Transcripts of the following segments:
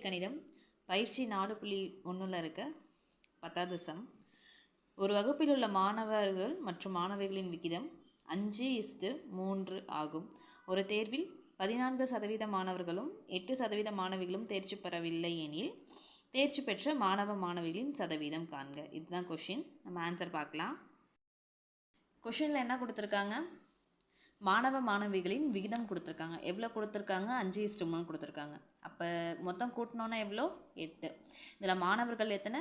கணிதம் பயிற்சி நாலு புள்ளி ஒன்றில் இருக்க பத்தாவது சம் ஒரு வகுப்பில் உள்ள மாணவர்கள் மற்றும் மாணவிகளின் விகிதம் அஞ்சு இஸ்டு மூன்று ஆகும். ஒரு தேர்வில் பதினான்கு சதவீத மாணவர்களும் எட்டு சதவீத மாணவிகளும் தேர்ச்சி பெறவில்லை எனில் தேர்ச்சி பெற்ற மாணவ மாணவிகளின் சதவீதம் காண்க. இதுதான் கொஷின் நம்ம ஆன்சர் பார்க்கலாம். கொஷினில் என்ன கொடுத்துருக்காங்க? மாணவ மாணவிகளின் விகிதம் கொடுத்துருக்காங்க. எவ்வளோ கொடுத்துருக்காங்க? அஞ்சு இஸ்டு மூணு கொடுத்துருக்காங்க. அப்போ மொத்தம் கூட்டினோன்னா எவ்வளோ எட்டு. இதில் மாணவர்கள் எத்தனை?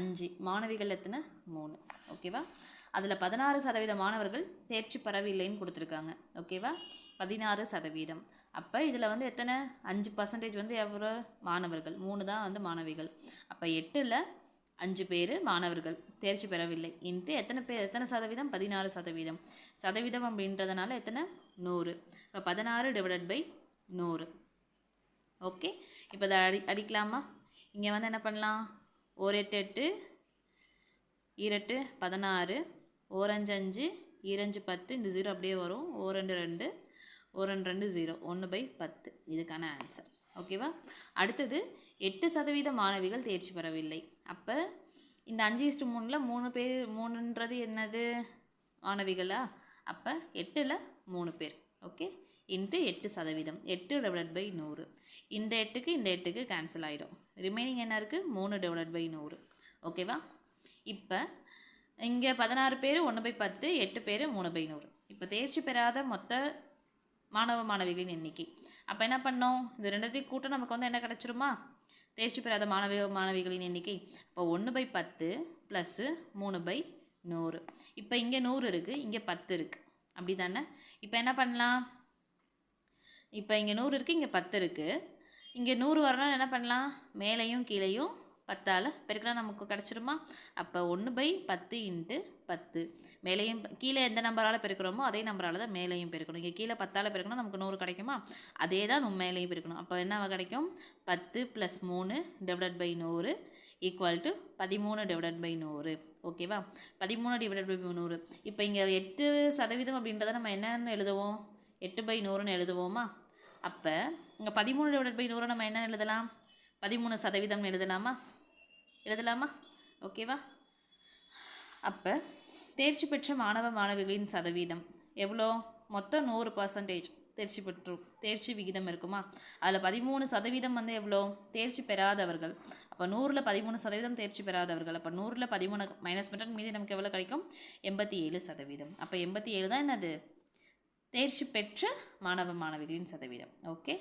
அஞ்சு. மாணவிகள் எத்தனை? மூணு. ஓகேவா அதில் பதினாறு சதவீத மாணவர்கள் தேர்ச்சி பெறவில்லைன்னு கொடுத்துருக்காங்க. ஓகேவா பதினாறு சதவீதம். அப்போ இதில் வந்து எத்தனை? அஞ்சு பர்சன்டேஜ் வந்து எவ்வளோ மாணவர்கள். மூணு தான் வந்து மாணவிகள். அப்போ எட்டில் அஞ்சு பேர் மாணவர்கள். தேர்ச்சி பெறவில்லை. இன்ட்டு எத்தனை பேர் எத்தனை சதவீதம்? பதினாறு சதவீதம். சதவீதம் அப்படின்றதுனால எத்தனை? நூறு. இப்போ பதினாறு டிவைடட் பை நூறு. ஓகே இப்போ இதை அடி அடிக்கலாமா? இங்கே வந்து என்ன பண்ணலாம்? ஒரு எட்டு எட்டு ஈரெட்டு பதினாறு ஓரஞ்சு அஞ்சு ஈரஞ்சு பத்து. இந்த ஜீரோ அப்படியே வரும். ஓ ரெண்டு ரெண்டு ரெண்டு ஜீரோ ஒன்று பை பத்து. இதுக்கான ஆன்சர் ஓகேவா? அடுத்தது எட்டு சதவீத மாணவிகள் தேர்ச்சி பெறவில்லை. அப்போ இந்த அஞ்சு இஸ்டு மூணில் மூணு பேர் மூணுன்றது என்னது? மாணவிகளா? அப்போ எட்டில் மூணு பேர். ஓகே? இன்ட்டு எட்டு சதவீதம். எட்டு டிவைடட் பை நூறு. இந்த எட்டுக்கு இந்த எட்டுக்கு கேன்சல் ஆகிடும் ரிமைனிங் என்ன இருக்குது மூணு டிவைடட் பை நூறு. ஓகேவா? இப்போ இங்கே பதினாறு பேர் ஒன்று பை பத்து எட்டு பேர் மூணு பை நூறு. இப்போ தேர்ச்சி பெறாத மொத்த மாணவ மாணவிகளின் எண்ணிக்கை. அப்போ என்ன பண்ணோம்? இது ரெண்டுத்தையும் கூட்டம் நமக்கு வந்து என்ன கிடச்சிருமா? தேர்ச்சி பெறாத மாணவ மாணவிகளின் எண்ணிக்கை. இப்போ ஒன்று பை பத்து ப்ளஸ்ஸு மூணு பை நூறு. இப்போ இங்கே நூறு இருக்குது இங்கே பத்து இருக்குது அப்படி தானே இப்போ என்ன பண்ணலாம்? இப்போ இங்கே நூறு இருக்குது இங்கே பத்து இருக்குது இங்கே நூறு வரணும்னு என்ன பண்ணலாம்? மேலேயும் கீழேயும் பத்தால் பெருக்கினா நமக்கு கிடச்சிருமா? அப்போ ஒன்று பை பத்து இன்ட்டு பத்து. மேலேயும் கீழே எந்த நம்பரால் பெருக்கிறோமோ அதே நம்பரால் தான் மேலேயும் பெருக்கணும். இங்கே கீழே பத்தால் பெருக்கணும் நமக்கு நூறு கிடைக்குமா? அதே தான் நம்ம மேலேயும் பெருக்கணும். அப்போ என்ன கிடைக்கும்? பத்து ப்ளஸ் மூணு டிவைடட் பை நூறு ஈக்குவல் டு பதிமூணு டிவைடட் பை நூறு. ஓகேவா பதிமூணு டிவைடட் பை நூறு. இப்போ இங்கே எட்டு சதவீதம் அப்படின்றத நம்ம என்னென்னு எழுதுவோம்? எட்டு பை நூறுன்னு எழுதுவோமா? அப்போ இங்கே பதிமூணு டிவைடட் பை நூறு நம்ம என்ன எழுதலாம்? பதிமூணு சதவீதம்னு எழுதலாமா? எழுதலாமா? ஓகேவா அப்போ தேர்ச்சி பெற்ற மாணவ மாணவிகளின் சதவீதம் எவ்வளோ? மொத்தம் நூறு பர்சன்டேஜ் தேர்ச்சி பெற்று தேர்ச்சி விகிதம் இருக்குமா? அதில் பதிமூணு சதவீதம் வந்து எவ்வளோ? தேர்ச்சி பெறாதவர்கள். அப்போ நூறில் பதிமூணு சதவீதம் தேர்ச்சி பெறாதவர்கள். அப்போ நூறில் பதிமூணு மைனஸ் பண்ணுறது மீதி நமக்கு எவ்வளோ கிடைக்கும்? எண்பத்தி ஏழு சதவீதம். அப்போ எண்பத்தி ஏழு தான் என்னது? தேர்ச்சி பெற்ற மாணவ மாணவிகளின் சதவீதம். ஓகே